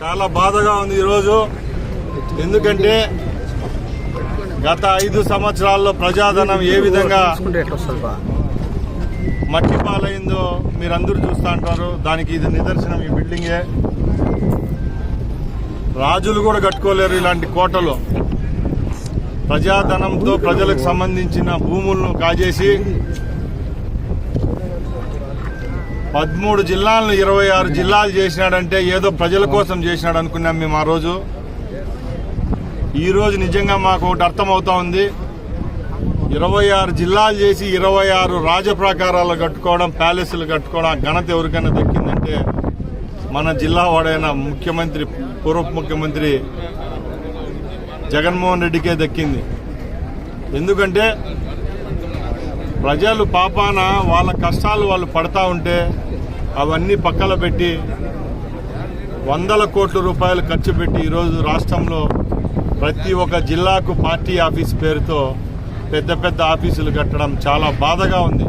చాలా బాధగా ఉంది ఈరోజు. ఎందుకంటే గత ఐదు సంవత్సరాల్లో ప్రజాధనం ఏ విధంగా మట్టి పాలైందో మీరందరూ చూస్తూ అంటారు దానికి ఇది నిదర్శనం ఈ బిల్డింగే రాజులు కూడా కట్టుకోలేరు ఇలాంటి కోటలు. ప్రజాధనంతో ప్రజలకు సంబంధించిన భూములను కాజేసి పదమూడు జిల్లాలను ఇరవై ఆరు జిల్లాలు చేసినాడంటే ఏదో ప్రజల కోసం చేసినాడు అనుకున్నాం మేము ఆ రోజు. ఈరోజు నిజంగా మాకు ఒకటి అర్థమవుతా ఉంది. ఇరవై ఆరు జిల్లాలు చేసి ఇరవై ఆరు రాజప్రాకారాలు కట్టుకోవడం ప్యాలెస్లు కట్టుకోవడం ఆ ఘనత ఎవరికైనా దక్కిందంటే మన జిల్లా వాడైన ముఖ్యమంత్రి పూర్వ ముఖ్యమంత్రి జగన్మోహన్ రెడ్డికే దక్కింది. ఎందుకంటే ప్రజలు పాపాన వాళ్ళ కష్టాలు వాళ్ళు పడతా ఉంటే అవన్నీ పక్కన పెట్టి వందల కోట్ల రూపాయలు ఖర్చు పెట్టి ఈరోజు రాష్ట్రంలో ప్రతి ఒక్క జిల్లాకు పార్టీ ఆఫీస్ పేరుతో పెద్ద పెద్ద ఆఫీసులు కట్టడం చాలా బాధగా ఉంది.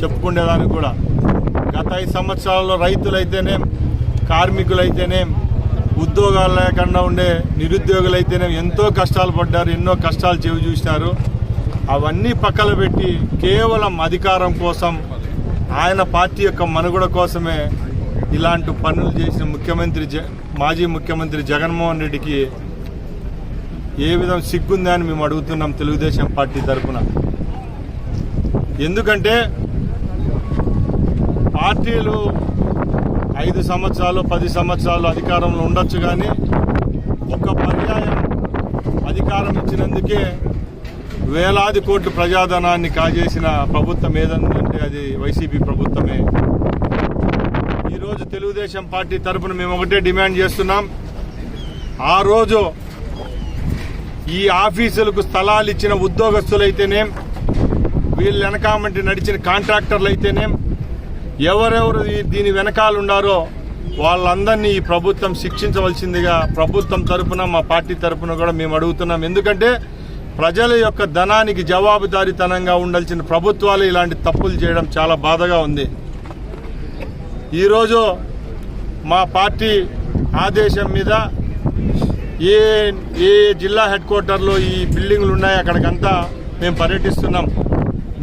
చెప్పుకునేదానికి కూడా. గత ఐదు సంవత్సరాల్లో రైతులైతేనేం కార్మికులైతేనే ఉద్యోగాలు లేకుండా ఉండే నిరుద్యోగులైతేనేం ఎంతో కష్టాలు పడ్డారు ఎన్నో కష్టాలు చెవి చూసినారు. అవన్నీ పక్కన పెట్టి కేవలం అధికారం కోసం ఆయన పార్టీ యొక్క మనుగడ కోసమే ఇలాంటి పనులు చేసిన ముఖ్యమంత్రి జ- మాజీ ముఖ్యమంత్రి జగన్మోహన్ రెడ్డికి ఏ విధం సిగ్గుందా అని మేము అడుగుతున్నాం తెలుగుదేశం పార్టీ తరఫున ఎందుకంటే పార్టీలు ఐదు సంవత్సరాలు పది సంవత్సరాలు అధికారంలో ఉండొచ్చు కానీ ఒక్క పర్యాయం అధికారం ఇచ్చినందుకే వేలాది కోట్లు ప్రజాధనాన్ని కాజేసిన ప్రభుత్వం ఏదంటే అది వైసీపీ ప్రభుత్వమే. ఈరోజు తెలుగుదేశం పార్టీ తరఫున మేము ఒకటే డిమాండ్ చేస్తున్నాం. ఆ రోజు ఈ ఆఫీసులకు స్థలాలు ఇచ్చిన ఉద్యోగస్తులైతేనేం వీళ్ళు వెనకామంటి నడిచిన కాంట్రాక్టర్లు అయితేనేం ఎవరెవరు దీని వెనకాలండారో వాళ్ళందరినీ ఈ ప్రభుత్వం శిక్షించవలసిందిగా ప్రభుత్వం తరపున మా పార్టీ తరపున కూడా మేము అడుగుతున్నాం. ఎందుకంటే ప్రజల యొక్క ధనానికి జవాబుదారీతనంగా ఉండాల్సిన ప్రభుత్వాలు ఇలాంటి తప్పులు చేయడం చాలా బాధగా ఉంది. ఈరోజు మా పార్టీ ఆదేశం మీద ఏ ఏ జిల్లా హెడ్ క్వార్టర్లో ఈ బిల్డింగ్లు ఉన్నాయో అక్కడికంతా మేము పర్యటిస్తున్నాం.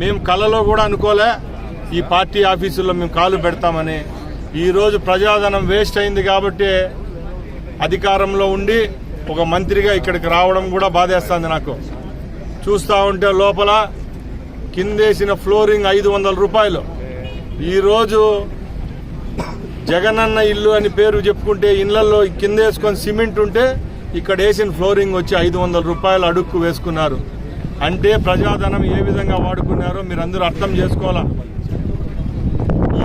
మేము కళలో కూడా అనుకోలే ఈ పార్టీ ఆఫీసుల్లో మేము కాలు పెడతామని. ఈరోజు ప్రజాధనం వేస్ట్ అయింది కాబట్టి అధికారంలో ఉండి ఒక మంత్రిగా ఇక్కడికి రావడం కూడా బాధేస్తుంది నాకు. చూస్తూ ఉంటే లోపల కిందేసిన ఫ్లోరింగ్ ఐదు వందల రూపాయలు. ఈరోజు జగనన్న ఇల్లు అని పేరు చెప్పుకుంటే ఇళ్ళలో కిందేసుకొని సిమెంట్ ఉంటే ఇక్కడ వేసిన ఫ్లోరింగ్ వచ్చి ఐదు వందల రూపాయలు అడుక్కు వేసుకున్నారు. అంటే ప్రజాధనం ఏ విధంగా వాడుకున్నారో మీరు అందరూ అర్థం చేసుకోవాలా?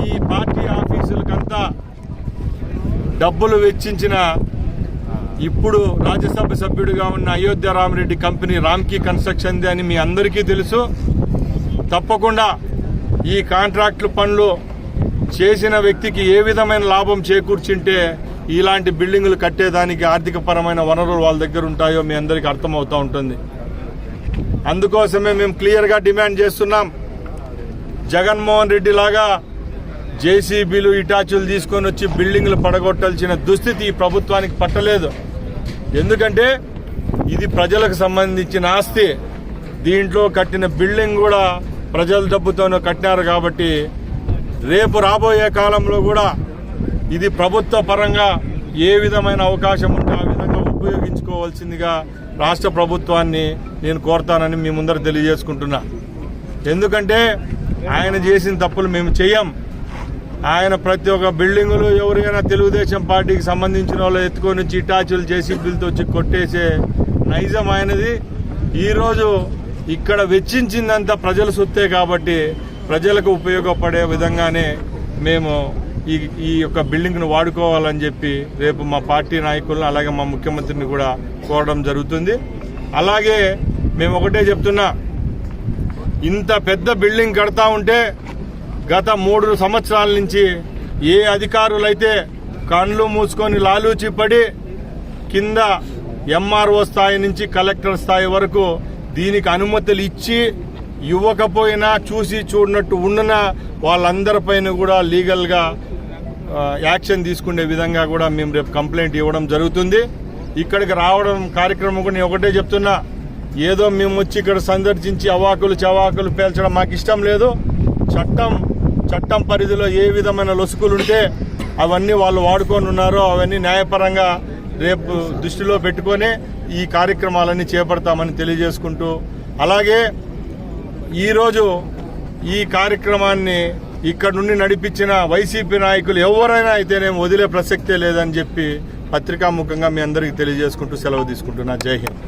ఈ పార్టీ ఆఫీసులకంతా డబ్బులు వెచ్చించిన ఇప్పుడు రాజ్యసభ సభ్యుడిగా ఉన్న అయోధ్య రామరెడ్డి కంపెనీ రామ్కీ కన్స్ట్రక్షన్ది అని మీ అందరికీ తెలుసు. తప్పకుండా ఈ కాంట్రాక్టుల పనులు చేసిన వ్యక్తికి ఏ విధమైన లాభం చేకూర్చుంటే ఇలాంటి బిల్డింగులు కట్టేదానికి ఆర్థిక పరమైన వనరులు వాళ్ళ దగ్గర ఉంటాయో మీ అందరికీ అర్థమవుతూ ఉంటుంది. అందుకోసమే మేము క్లియర్గా డిమాండ్ చేస్తున్నాం. జగన్మోహన్ రెడ్డి లాగా జేసీబీలు ఇటాచులు తీసుకొని వచ్చి బిల్డింగ్లు పడగొట్టాల్సిన దుస్థితి ఈ ప్రభుత్వానికి పట్టలేదు. ఎందుకంటే ఇది ప్రజలకు సంబంధించిన ఆస్తి. దీంట్లో కట్టిన బిల్డింగ్ కూడా ప్రజల డబ్బుతోనే కట్టినారు కాబట్టి రేపు రాబోయే కాలంలో కూడా ఇది ప్రభుత్వ పరంగా ఏ విధమైన అవకాశం ఉంటే ఆ విధంగా ఉపయోగించుకోవాల్సిందిగా రాష్ట్ర ప్రభుత్వాన్ని నేను కోరుతానని మీ ముందర తెలియజేసుకుంటున్నా. ఎందుకంటే ఆయన చేసిన తప్పులు మేము చెయ్యం. ఆయన ప్రతి ఒక్క బిల్డింగులు ఎవరైనా తెలుగుదేశం పార్టీకి సంబంధించిన వాళ్ళు ఎత్తుకొని చిటాచులు జేసీబీలతో చేసి వచ్చి కొట్టేసే నైజం ఆయనది. ఈరోజు ఇక్కడ వెచ్చించిందంతా ప్రజల సొత్తే కాబట్టి ప్రజలకు ఉపయోగపడే విధంగానే మేము ఈ ఈ యొక్క బిల్డింగ్ను వాడుకోవాలని చెప్పి రేపు మా పార్టీ నాయకులను అలాగే మా ముఖ్యమంత్రిని కూడా కోరడం జరుగుతుంది. అలాగే మేము ఒకటే చెప్తున్నా ఇంత పెద్ద బిల్డింగ్ కడతా ఉంటే గత మూడు సంవత్సరాల నుంచి ఏ అధికారులైతే కళ్ళు మూసుకొని లాలూచి పడి కింద ఎంఆర్ఓ స్థాయి నుంచి కలెక్టర్ స్థాయి వరకు దీనికి అనుమతులు ఇచ్చి ఇవ్వకపోయినా చూసి చూడనట్టు ఉన్న వాళ్ళందరిపైన కూడా లీగల్గా యాక్షన్ తీసుకునే విధంగా కూడా మేము రేపు కంప్లైంట్ ఇవ్వడం జరుగుతుంది. ఇక్కడికి రావడం కార్యక్రమం కూడా నేను ఒకటే చెప్తున్నా. ఏదో మేము వచ్చి ఇక్కడ సందర్శించి అవాకులు చవాకులు పేల్చడం మాకు ఇష్టం లేదు. చట్టం చట్టం పరిధిలో ఏ విధమైన లొసుకులు ఉంటే అవన్నీ వాళ్ళు వాడుకొని ఉన్నారో. అవన్నీ న్యాయపరంగా రేపు దృష్టిలో పెట్టుకొని ఈ కార్యక్రమాలన్నీ చేపడతామని తెలియజేసుకుంటూ అలాగే ఈరోజు ఈ కార్యక్రమాన్ని ఇక్కడ నుండి నడిపించిన వైసీపీ నాయకులు ఎవరైనా అయితేనేం వదిలే ప్రసక్తే లేదని చెప్పి పత్రికాముఖంగా మీ అందరికీ తెలియజేసుకుంటూ సెలవు తీసుకుంటున్నా. జై హింద్.